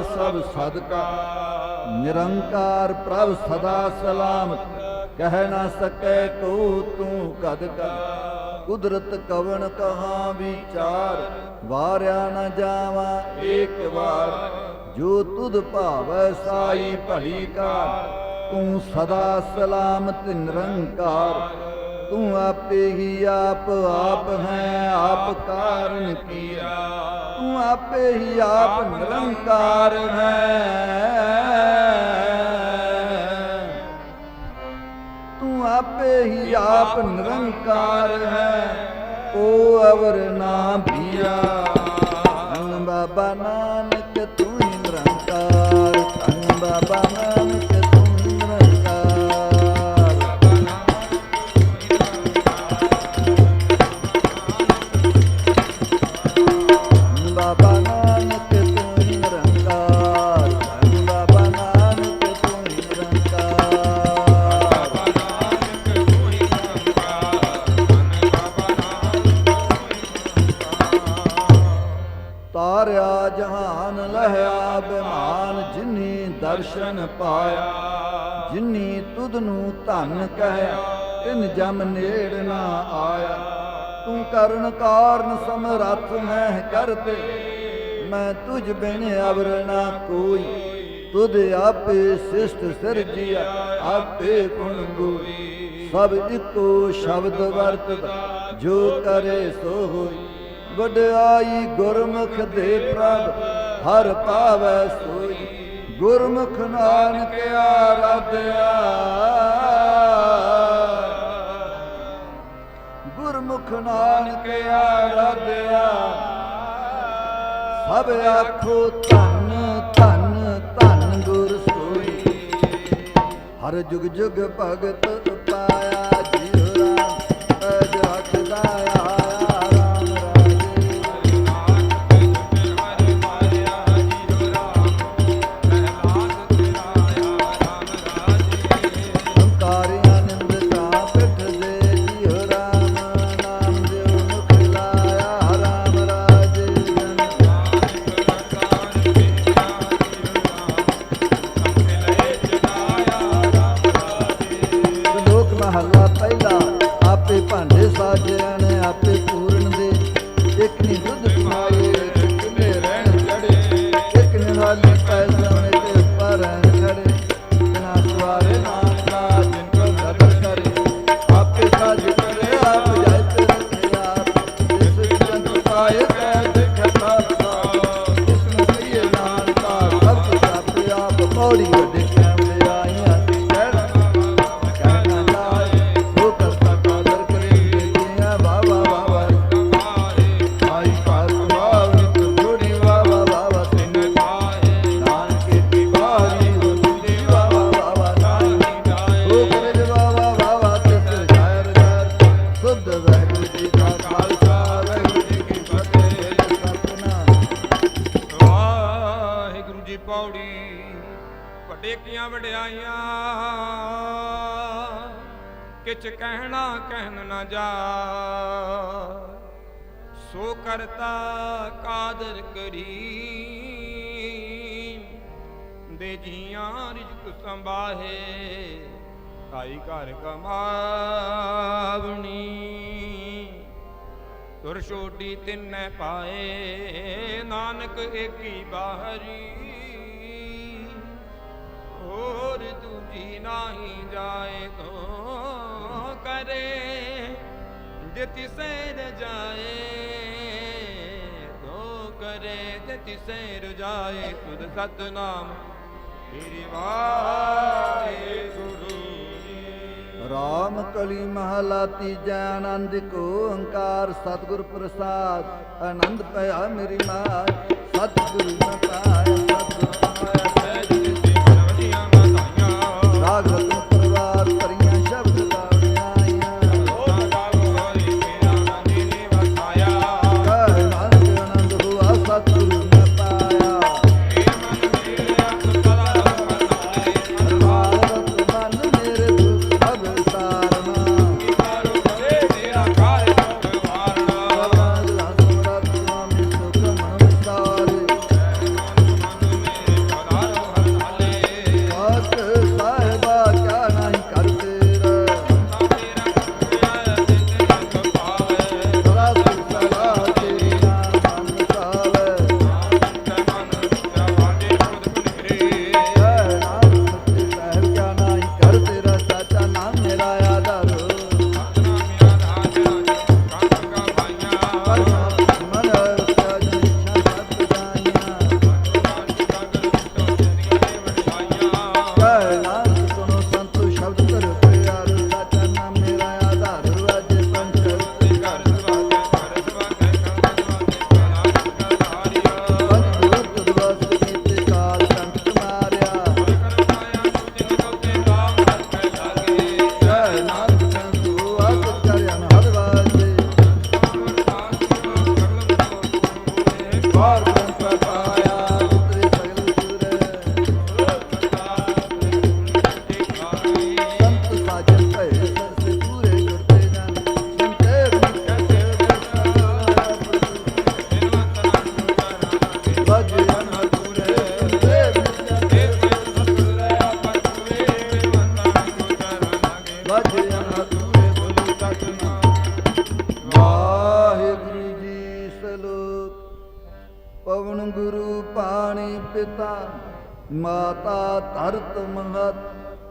ਸਭ ਸਦਕਾ। ਨਿਰੰਕਾਰ ਪ੍ਰਭ ਸਦਾ ਸਲਾਮਤ, ਕਹਿ ਨਾ ਸਕੈ ਕੋ ਤੂੰ ਕਦ ਕਦ। ਕੁਦਰਤ ਕਵਣ ਕਹਾ ਵਿਚਾਰ, ਵਾਰਿਆ ਨ ਜਾਵਾ ਏਕ ਵਾਰ। ਜੋ ਤੁਧ ਭਾਵੈ ਸਾਈ ਭਲੀ ਕਾਰ, ਤੂੰ ਸਦਾ ਸਲਾਮਤ ਨਿਰੰਕਾਰ। ਤੂੰ ਆਪੇ ਹੀ ਆਪ ਆਪ ਹੈ ਆਪ ਕਾਰਨ ਕੀਆ। ਤੂੰ ਆਪੇ ਹੀ ਆਪ ਨਿਰੰਕਾਰ ਹੈ। ਤੂੰ ਆਪੇ ਹੀ ਆਪ ਨਿਰੰਕਾਰ ਹੈ। ਕੋ ਅਵਰ ਨਾ ਭੀਆ। ਬਾਬਾ ਨਾਨਕ ਤੂੰ ਹੀ ਨਿਰੰਕਾਰ। ਧੰਨ ਬਾਬਾ ਦਰਸ਼ਨ ਪਾਇਆ, ਜਿਨੀ ਤੁਧ ਨੂੰ ਧਨ ਕਹਿ ਤਿਨ ਜਮ ਨੇੜ ਨਾ ਆਇਆ। ਤੂੰ ਕਰਨ ਕਾਰਨ ਸਮਰੱਥ ਮੈਂ ਕਰਤੇ, ਮੈਂ ਤੁਝ ਬਿਨ ਅਵਰ ਨਾ ਕੋਈ। ਤੁਧ ਆਪੇ ਸਿਸ਼ਟ ਸਿਰਜਿਆ, ਆਪੇ ਗੁਣ ਗੋਈ। ਸਭ ਇੱਕੋ ਸ਼ਬਦ ਵਰਤਦਾ, ਜੋ ਕਰੇ ਸੋ ਹੋਈ। ਵਡਿਆਈ ਗੁਰਮੁਖ ਦੇ ਪ੍ਰਭ, ਹਰ ਪਾਵੈ ਸੋਈ। ਗੁਰਮੁਖ ਨਾਨਕ ਆਰਾਧਿਆ। ਗੁਰਮੁਖ ਨਾਨਕ ਆਰਾਧਿਆ। ਸਭ ਆਖੋ ਧੰਨ ਧੰਨ ਧੰਨ ਗੁਰ ਸੋਈ। ਹਰ ਜੁਗ ਜੁਗ ਭਗਤ ਪਾਇਆ ਵੱਡੇ ਵਡਿਆਈਆਂ, ਕਿਛ ਕਹਿਣਾ ਕਹਿਣ ਨਾ ਜਾ। ਸੋ ਕਰਤਾ ਕਾਦਰ ਕਰੀ ਦੇ ਜੀਆਂ ਰਿਜਕ ਸੰਭਾਹੇ ਤਾਈ ਘਰ ਕਮਾਵਣੀ। ਤੁਰ ਛੋਟੀ ਤਿੰਨੈ ਪਾਏ, ਨਾਨਕ ਏਕੀ ਬਾਹਰੀ। ਹੋਰ ਦੂਜੀ ਨਾਹੀ ਜਾਏ ਤੋ ਕਰੇ। ਜਿਤਿ ਸੈਰ ਜਾਏ ਤੋ ਕਰੇ। ਜਿਤਿ ਸੈਰ ਜਾਏ ਤੁਧ ਸਤਨਾਮ। ਮੇਰੀ ਵਾਹਿਗੁਰੂ ਜੀ। ਰਾਮ ਕਲੀ ਮਹਲਾ ਤੀਜਾ ਆਨੰਦ ਕੋ ਓੰਕਾਰ ਸਤਿਗੁਰ ਪ੍ਰਸਾਦ। ਆਨੰਦ ਪਿਆ ਮੇਰੀ ਮਾਤ ਸਤਿਗੁਰੂ ਨਾ ਪਾਇਆ cuadro. Tú.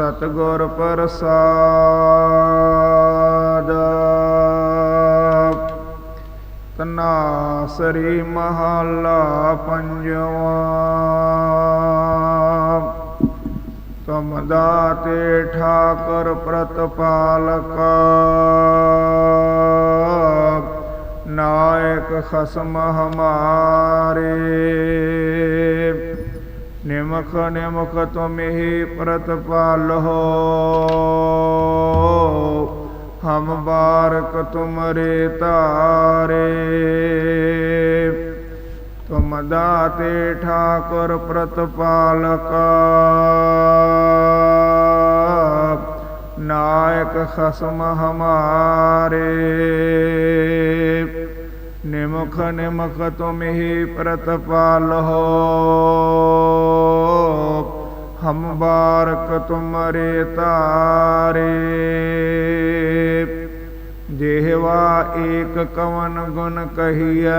ਸਤਗੁਰ ਪ੍ਰਸਾਦ। ਤਨਾਸਰੀ ਮਹੱਲਾ ਪੰਜਵਾਂ। ਤੁਮ ਦਾਤੇ ਠਾਕਰ ਪ੍ਰਤਪਾਲਕ। ਨਾਇਕ ਖਸਮ ਹਮਾਰੇ। ਨਿਮਖ ਨਿਮਖ ਤੁਮਹੀ ਪ੍ਰਤਪਾਲੋ ਹਮ ਬਾਰਕ ਤੁਮਰੇ ਤਾਰੇ। ਤੁਮ ਦਾਤੇ ਠਾਕੁਰ ਪ੍ਰਤਪਾਲਕ ਨਾਇਕ ਖਸਮ ਹਮਾਰੇ। ਨਿਮਖ ਨਿਮਖ ਤੁਮਹੀ ਪ੍ਰਤਪਾਲੋ ਹਮ ਬਾਰਕ ਤੁਮਰੇ ਤਾਰੇ। ਜਿਹਵਾ ਏਕ ਕਵਨ ਗੁਣ ਕਹੀਐ।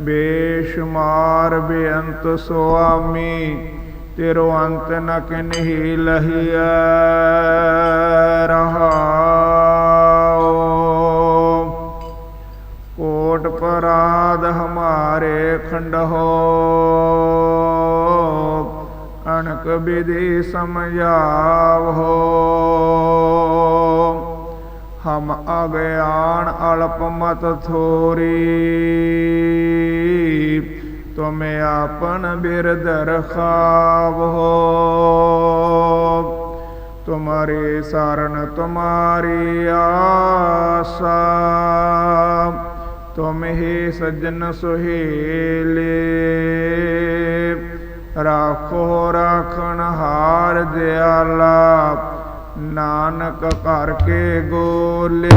ਬੇਸ਼ੁਮਾਰ ਬੇਅੰਤ ਸੁਆਮੀ, ਤੇਰੋ ਅੰਤ ਨ ਕਿਨਹੀ ਲਹੀਐ। ਰਹਾਉ ਕੋਟ ਪਰਾਧ ਹਮਾਰੇ ਖੰਡਹੋ ਅਣਕ ਵਿਧੀ ਸਮਝਾਵੋ ਹਮ ਅਗਿਆਨ ਅਲਪ ਮਤ ਥੋਰੀ। ਤੁਮ ਆਪਨ ਬਿਰਦ ਰਖਾਵੋ ਤੁਮਾਰੇ ਸਾਰਨ ਤੁਮਾਰੀ ਆਸਾ। ਤੁਮ ਹੀ ਸੱਜਣ ਸੁਹੇਲੇ। ਰਾਖੋ, ਰਾਖਣ ਹਾਰ ਦਿਆਲਾ, ਨਾਨਕ ਘਰ ਕੇ ਗੋਲੇ।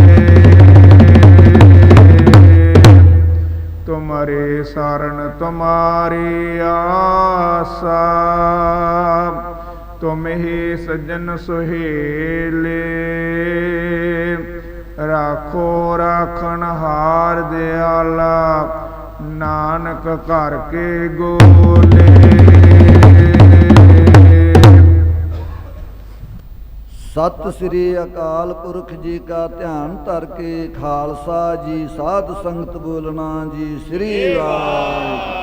ਤੁਮਰੇ ਸਰਣ ਤੁਮਾਰੀ ਆਸਾ, ਤੁਮ ਹੀ ਸੱਜਣ ਸੁਹੇਲੇ। ਰਾਖੋ ਰਾਖਣ ਹਾਰ ਦਿਆਲਾ, ਨਾਨਕ ਘਰ ਕੇ ਗੋਲੇ। ਸਤਿ ਸ੍ਰੀ ਅਕਾਲ ਪੁਰਖ ਜੀ ਕਾ ਧਿਆਨ ਧਰ ਕੇ ਖਾਲਸਾ ਜੀ, ਸਾਧ ਸੰਗਤ ਬੋਲਣਾ ਜੀ, ਸ੍ਰੀ ਵਾਹਿਗੁਰੂ।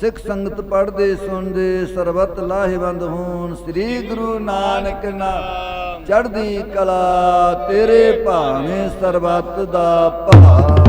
ਸਿੱਖ ਸੰਗਤ ਪੜ੍ਹਦੇ, ਸੁਣਦੇ, ਸਰਬਤ ਲਾਹੇਵੰਦ ਹੋਣ, ਸ੍ਰੀ ਗੁਰੂ ਨਾਨਕ ਨਾਮ। ਚੜ੍ਹਦੀ ਕਲਾ ਤੇਰੇ ਭਾਣੇ ਸਰਬਤ ਦਾ ਭਾ